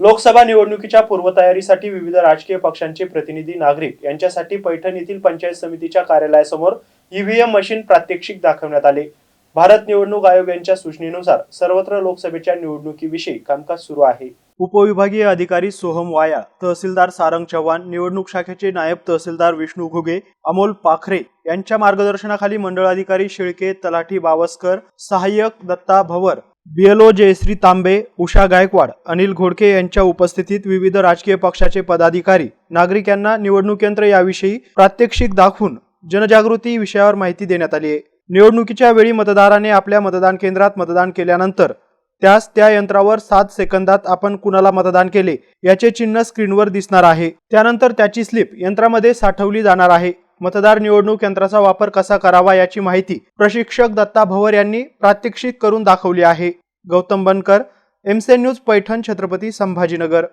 लोकसभा निवडणुकीच्या पूर्वतयारीसाठी विविध राजकीय पक्षांचे प्रतिनिधी नागरिक यांच्यासाठी पैठण येथील पंचायत समितीच्या कार्यालयासमोर ईव्हीएम मशीन प्रात्यक्षिक दाखवण्यात आले. भारत निवडणूक आयोग यांच्या सूचनेनुसार सर्वत्र लोकसभेच्या निवडणुकीविषयी कामकाज सुरू आहे. उपविभागीय अधिकारी सोहम वाया तहसीलदार सारंग चव्हाण निवडणूक शाखेचे नायब तहसीलदार विष्णू घुगे अमोल पाखरे यांच्या मार्गदर्शनाखाली मंडळ अधिकारी शेळके तलाठी बावस्कर सहाय्यक दत्ता भवर बीएलओ जयश्री तांबे उषा गायकवाड अनिल घोडके यांच्या उपस्थितीत विविध राजकीय पक्षाचे पदाधिकारी नागरिकांना निवडणूक यंत्र याविषयी प्रात्यक्षिक दाखवून जनजागृती विषयावर माहिती देण्यात आली आहे. निवडणुकीच्या वेळी मतदाराने आपल्या मतदान केंद्रात मतदान केल्यानंतर त्यास त्या यंत्रावर सात सेकंदात आपण कुणाला मतदान केले याचे चिन्ह स्क्रीनवर दिसणार आहे. त्यानंतर त्याची स्लिप यंत्रामध्ये साठवली जाणार आहे. मतदार निवडणूक यंत्राचा वापर कसा करावा याची माहिती प्रशिक्षक दत्ता भवर यांनी प्रात्यक्षिक करून दाखवली आहे. गौतम बनकर एमसे न्यूज पैठण छत्रपती संभाजीनगर.